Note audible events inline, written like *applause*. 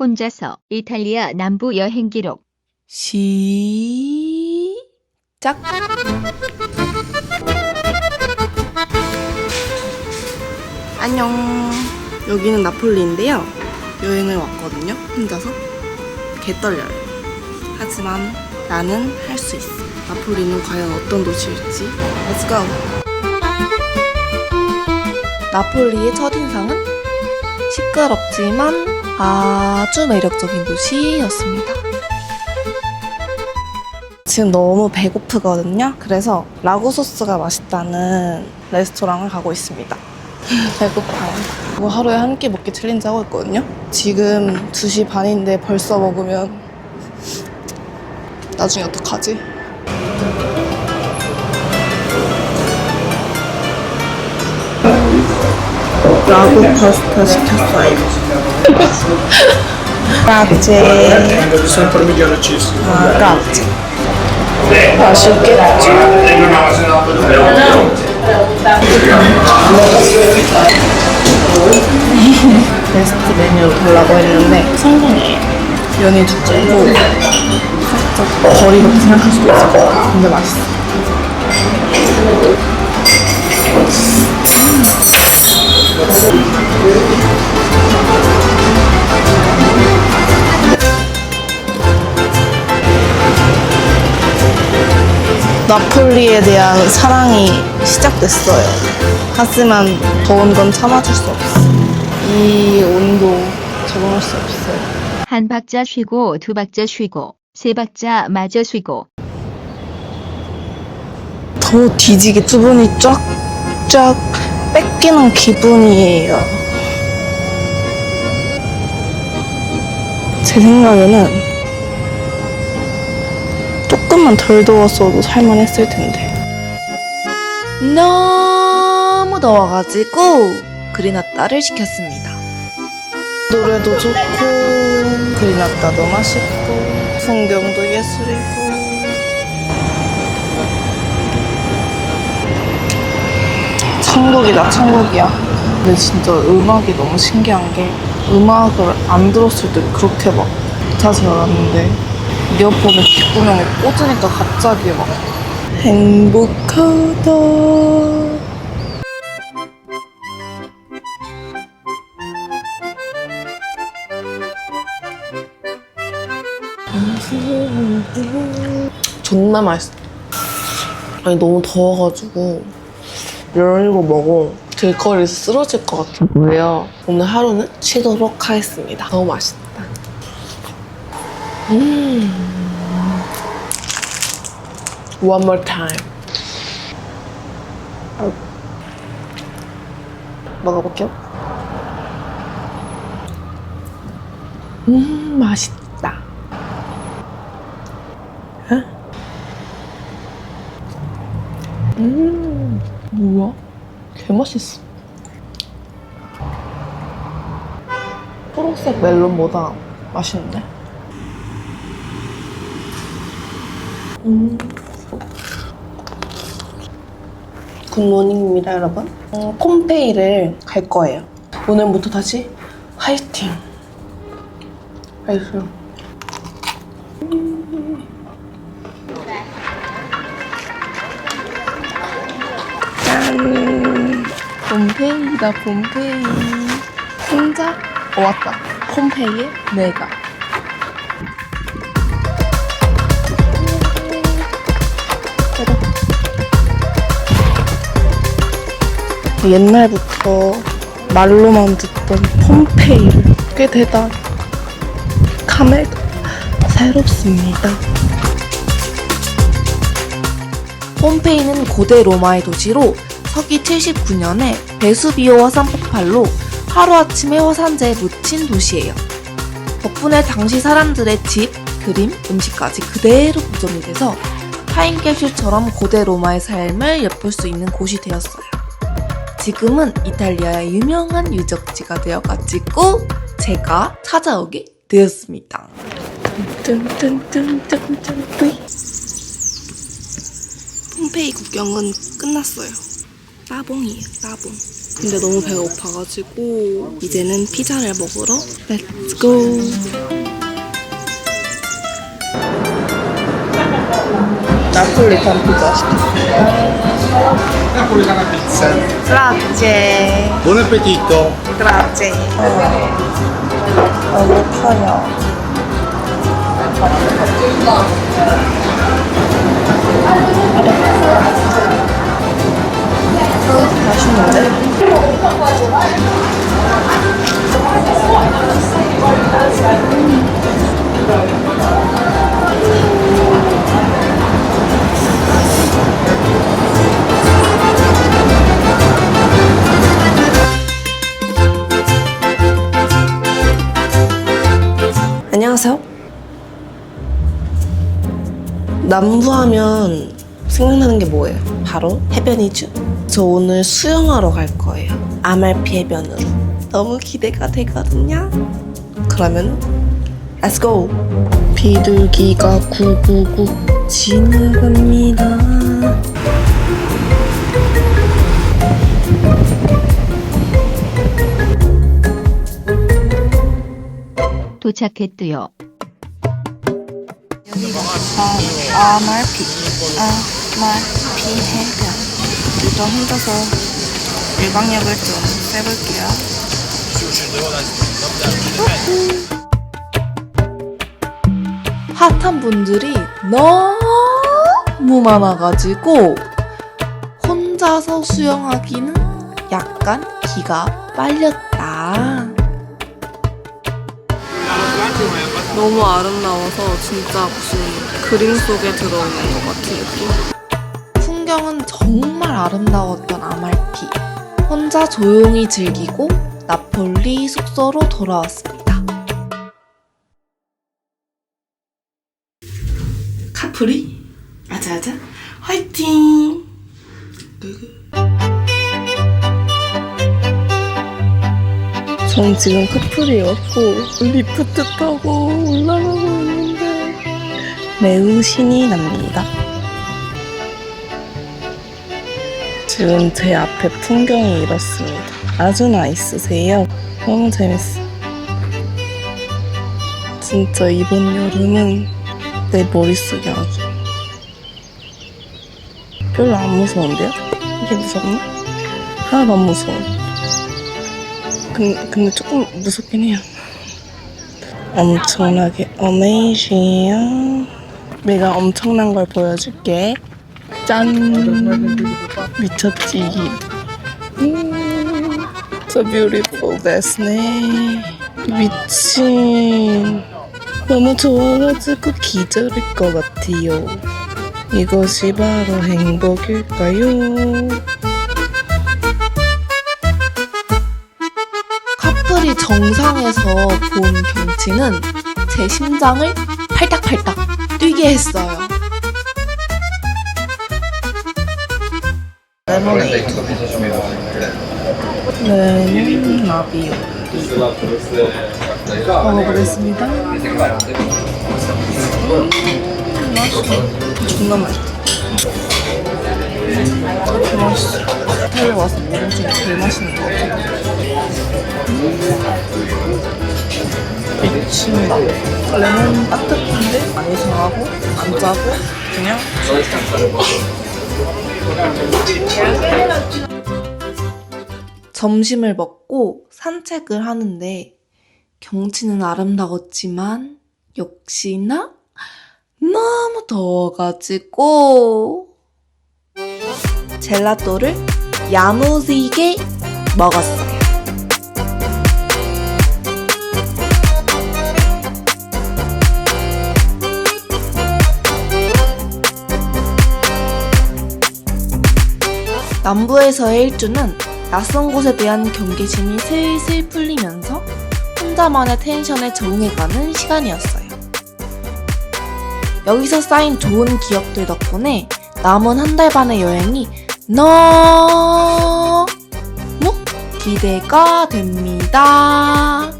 혼자서 이탈리아 남부 여행 기록. 시작. 안녕. 여기는 나폴리인데요. 여행을 왔거든요. 혼자서. 개 떨려요. 하지만 나는 할 수 있어. 나폴리는 과연 어떤 도시일지. Let's go. 나폴리의 첫인상은 시끄럽지만 아주 매력적인 도시였습니다. 지금 너무 배고프거든요. 그래서 라구 소스가 맛있다는 레스토랑을 가고 있습니다. *laughs* 배고파요. 이거 하루에 한 끼 먹기 챌린지 하고 있거든요. 지금 2시 반인데 벌써 먹으면 나중에 어떡하지? 라구 파스타 시켰어요. 라제. sempre migliore cheese. 아, 라제. 맛있겠죠? 베스트 메뉴로 달라고 했는데 성공이에요. 면이 두껍고 살짝 거리 같게 생각할 수도 있을 것 같아요. 근데 맛있어. 나폴리에 대한 사랑이 시작됐어요. 하지만 더운 건 참아줄 수 없어. 이 온도 적응할 수 없어요. 한 박자 쉬고 두 박자 쉬고 세 박자 마저 쉬고 더 뒤지게 수분이 쫙쫙 뺏기는 기분이에요. 제 생각에는 조금만 덜 더웠어도 살만했을 텐데. 너무 더워가지고 그리나따를 시켰습니다. 노래도 좋고 그리나따도 맛있고 풍경도 예술이고 천국이다 천국이야 근데 진짜 음악이 너무 신기한 게 음악을 안 들었을 때 그렇게 막 좋아하지 않았는데 이어폰을 귓구멍에 꽂으니까 갑자기 막 행복하다. 존나 맛있어. 아니 너무 더워가지고. 이런 거 먹어. 길거리에서 쓰러질 것 같아. 왜요? 오늘 하루는 쉬도록 하겠습니다. 너무 맛있다. 음 One more time 먹어볼게요 음 맛있다 음 뭐야? 개 맛있어. 초록색 멜론보다 맛있는데? 음. 굿모닝입니다, 여러분. 어, 폼페이를 갈 거예요. 오늘부터 다시 화이팅! 알겠어요. 짠! 폼페이다, 폼페이. 혼자? 어, 왔다. 폼페이에 내가. 옛날부터 말로만 듣던 폼페이를 꽤 되다 감회가 새롭습니다. 폼페이는 고대 로마의 도시로 서기 79년에 베수비오 화산 폭발로 하루아침에 화산재에 묻힌 도시예요. 덕분에 당시 사람들의 집, 그림, 음식까지 그대로 보존이 돼서 타임캡슐처럼 고대 로마의 삶을 엿볼 수 있는 곳이 되었어요. 지금은 이탈리아의 유명한 유적지가 되어가지고 제가 찾아오게 되었습니다. 폼페이 구경은 끝났어요. 따봉이에요, 따봉. 근데 너무 배가 고파가지고 이제는 피자를 먹으러 Let's go. 나폴리탄 피자 시켰어. 그라제. Buon appetito! 그라제. 너무 커요. 맛있는데? 안 하세요. 남부하면 생각나는 게 뭐예요? 바로 해변이죠. 저 오늘 수영하러 갈 거예요. 아말피 해변으로. 너무 기대가 되거든요. 그러면 Let's go. 비둘기가 999 지나갑니다. 도착했드요. 아말 피 아말 피 해변 일단 혼자서 일광욕을 좀 해볼게요. 핫한 분들이 너무 많아가지고 혼자서 수영하기는 약간 기가 빨렸다 너무 아름다워서 진짜 무슨 그림 속에 들어있는 것 같은 느낌. 풍경은 정말 아름다웠던 아말피. 혼자 조용히 즐기고 나폴리 숙소로 돌아왔습니다. 카프리? 아자아자 화이팅! 전 지금 커플이었고 리프트 타고 올라가고 있는데 매우 신이 납니다. 지금 제 앞에 풍경이 이렇습니다. 아주 나이스세요. 너무 재밌어. 진짜 이번 여름은 내 머릿속에 아주 별로 안 무서운데요? 이게 무섭나? 하나도 안 무서워. 근, 근데 조금 무섭긴 해요. 엄청나게 어메이징해요. 내가 엄청난 걸 보여줄게. 짠! 미쳤지? 음, so beautiful, 됐네. 미친. 너무 좋아가지고 기절일 것 같아요. 이것이 바로 행복일까요? 정상에서 본 경치는 제 심장을 팔딱팔딱 뛰게 했어요. 레모네이드. 레몬. 먹어보겠습니다. 음, 맛있어. 존나 맛있어. 맛있어. 호텔에 와서 먹은 중에 제일 맛있는 것 같아요. 미친다. 레몬 따뜻한데 안 이상하고 안 짜고 그냥 점심을 먹고 산책을 하는데 경치는 아름다웠지만 역시나 너무 더워가지고 젤라또를 야무지게 먹었어요. 남부에서의 일주는 낯선 곳에 대한 경계심이 슬슬 풀리면서 혼자만의 텐션에 적응해가는 시간이었어요. 여기서 쌓인 좋은 기억들 덕분에 남은 한 달 반의 여행이 너무 기대가 됩니다.